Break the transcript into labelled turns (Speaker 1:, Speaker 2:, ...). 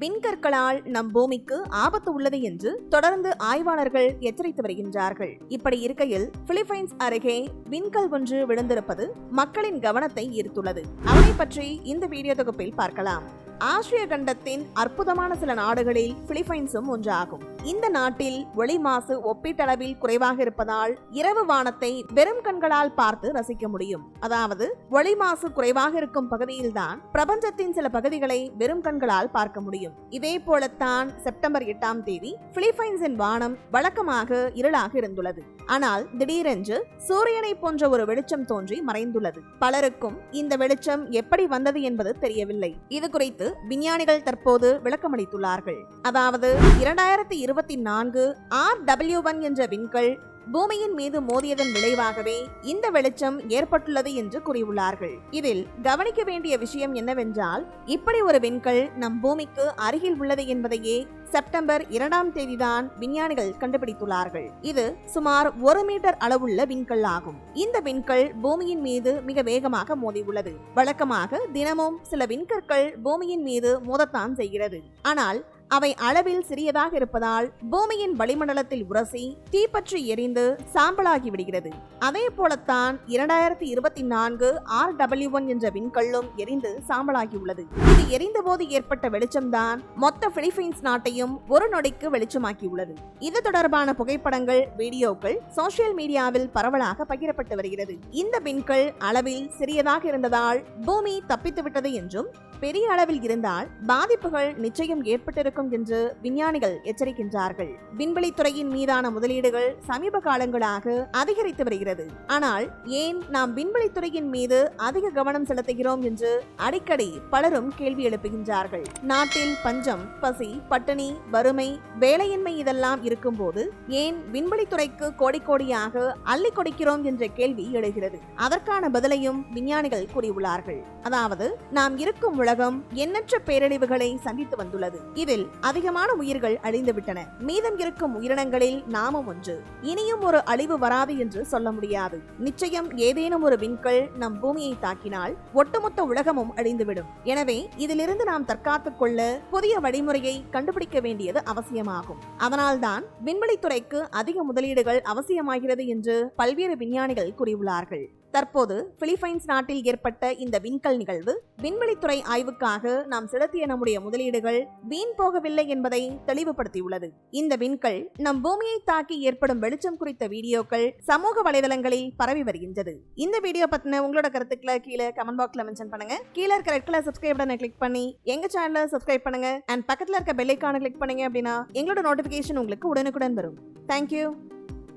Speaker 1: விண்கற்களால் நம் பூமிக்கு ஆபத்து உள்ளது என்று தொடர்ந்து ஆய்வாளர்கள் எச்சரித்து வருகின்றார்கள். இப்படி இருக்கையில் பிலிப்பைன்ஸ் அருகே விண்கல் ஒன்று விழுந்திருப்பது மக்களின் கவனத்தை ஈர்த்துள்ளது. அவனை பற்றி இந்த வீடியோ தொகுப்பில் பார்க்கலாம். ஆசிய கண்டத்தின் அற்புதமான சில நாடுகளில் பிலிப்பைன்ஸும் ஒன்றாகும். இந்த நாட்டில் ஒளி மாசு ஒப்பீட்டளவில் குறைவாக இருப்பதால் இரவு வானத்தை வெறும் கண்களால் பார்த்து ரசிக்க முடியும். அதாவது ஒளி மாசு குறைவாக இருக்கும் பகுதியில்தான் பிரபஞ்சத்தின் சில பகுதிகளை வெறும் கண்களால் பார்க்க முடியும். இதே போலத்தான் செப்டம்பர் எட்டாம் தேதி பிலிப்பைன்ஸின் வானம் வழக்கமாக இருளாக இருந்துள்ளது. ஆனால் திடீரென்று சூரியனை போன்ற ஒரு வெளிச்சம் தோன்றி மறைந்துள்ளது. பலருக்கும் இந்த வெளிச்சம் எப்படி வந்தது என்பது தெரியவில்லை. இது குறித்து விஞ்ஞானிகள் தற்போது விளக்கமளித்துள்ளார்கள். அதாவது இரண்டாயிரத்தி இருபத்தி நான்கு ஆர் டபிள்யூ ஒன் என்ற விண்கல் பூமியின் மீது மோதியதன் விளைவாகவே இந்த வெளிச்சம் ஏற்பட்டுள்ளது என்று கூறியுள்ளார்கள். இதில் கவனிக்க வேண்டிய விஷயம் என்னவென்றால் இப்படி ஒரு விண்கல் நம் பூமிக்கு அருகில் உள்ளது என்பதையே செப்டம்பர் இரண்டாம் தேதிதான் விஞ்ஞானிகள் கண்டுபிடித்துள்ளார்கள். இது சுமார் ஒரு மீட்டர் அளவுள்ள விண்கல் ஆகும். இந்த விண்கல் பூமியின் மீது மிக வேகமாக மோதியுள்ளது. வழக்கமாக தினமும் சில விண்கற்கள் பூமியின் மீது மோதத்தான் செய்கிறது. ஆனால் அவை அளவில் சிறியதாக இருப்பதால் பூமியின் வளிமண்டலத்தில் உரசி தீப்பற்றி எரிந்து சாம்பலாகி விடுகிறது. அதே போலத்தான் இரண்டாயிரத்தி இருபத்தி நான்கு ஆர் டபிள்யூ ஒன் என்ற விண்கல்லும் எரிந்து சாம்பலாகியுள்ளது இது எரிந்த போது ஏற்பட்ட வெளிச்சம்தான் மொத்த பிலிப்பைன்ஸ் நாட்டையும் ஒரு நொடிக்கு வெளிச்சமாக்கியுள்ளது. இது தொடர்பான புகைப்படங்கள் வீடியோக்கள் சோசியல் மீடியாவில் பரவலாக பகிரப்பட்டு வருகிறது. இந்த விண்கல் அளவில் சிறியதாக இருந்ததால் பூமி தப்பித்து விட்டது என்றும் பெரிய அளவில் இருந்தால் பாதிப்புகள் நிச்சயம் ஏற்பட்டிருக்கும் என்று விஞ்ஞானிகள் எச்சரிக்கின்றார்கள். விண்வெளி துறையின் மீதான முதலீடுகள் சமீப காலங்களாக அதிகரித்து வருகிறது. ஆனால் ஏன் நாம் விண்வெளி துறையின் மீது அதிக கவனம் செலுத்துகிறோம் என்று அடிக்கடி பலரும் கேள்வி எழுப்புகின்றார்கள். நாட்டில் பஞ்சம் பசி பட்டினி வறுமை வேலையின்மை இதெல்லாம் இருக்கும்போது ஏன் விண்வெளி துறைக்கு கோடி கோடியாக அள்ளி கொடுக்கிறோம் என்ற கேள்வி எழுகிறது. அதற்கான பதிலையும் விஞ்ஞானிகள் கூறியுள்ளார்கள். அதாவது நாம் இருக்கும் உலகம் எண்ணற்ற பேரழிவுகளை சந்தித்து வந்துள்ளது. இதில் அதிகமான உயிர்கள் அழிந்துவிட்டன. மீதம் இருக்கும் உயிரினங்களில் நாமும் ஒன்று. இனியும் ஒரு அழிவு வராது என்று சொல்ல முடியாது. நிச்சயம் ஏதேனும் ஒரு விண்கல் நம் பூமியை தாக்கினால் ஒட்டுமொத்த உலகமும் அழிந்துவிடும். எனவே இதிலிருந்து நாம் தற்காத்துக் கொள்ள புதிய வழிமுறையை கண்டுபிடிக்க வேண்டியது அவசியமாகும். அதனால்தான் விண்வெளித்துறைக்கு அதிக முதலீடுகள் அவசியமாகிறது என்று பல்வேறு விஞ்ஞானிகள் கூறியுள்ளார்கள். தற்போது பிலிப்பைன்ஸ் நாட்டில் ஏற்பட்ட இந்த விண்கல் நிகழ்வு விண்வெளித்துறை ஆய்வுக்காக நாம் செலுத்திய நம்முடைய முதலீடுகள் வீண் போகவில்லை என்பதை தெளிவுபடுத்தியுள்ளது. இந்த விண்கல் நம் பூமியை தாக்கி ஏற்படும் வெளிச்சம் குறித்த வீடியோக்கள் சமூக வலைதளங்களில் பரவி வருகின்றது. இந்த வீடியோ பத்தின உங்களோட கருத்துக்களை கீழே கமெண்ட் பாக்ஸ்ல மென்ஷன் பண்ணுங்க. கீழே இருக்க ரெட் கலர் சப்ஸ்கிரைப் பட்டனை கிளிக் பண்ணி எங்க சேனலை சப்ஸ்கிரைப் பண்ணுங்க. அண்ட் பக்கத்துல இருக்க பெல் ஐக்கான கிளிக் பண்ணீங்க அப்படின்னா எங்களோட நோட்டிபிகேஷன் உங்களுக்கு உடனுக்குடன் வரும். தேங்க்யூ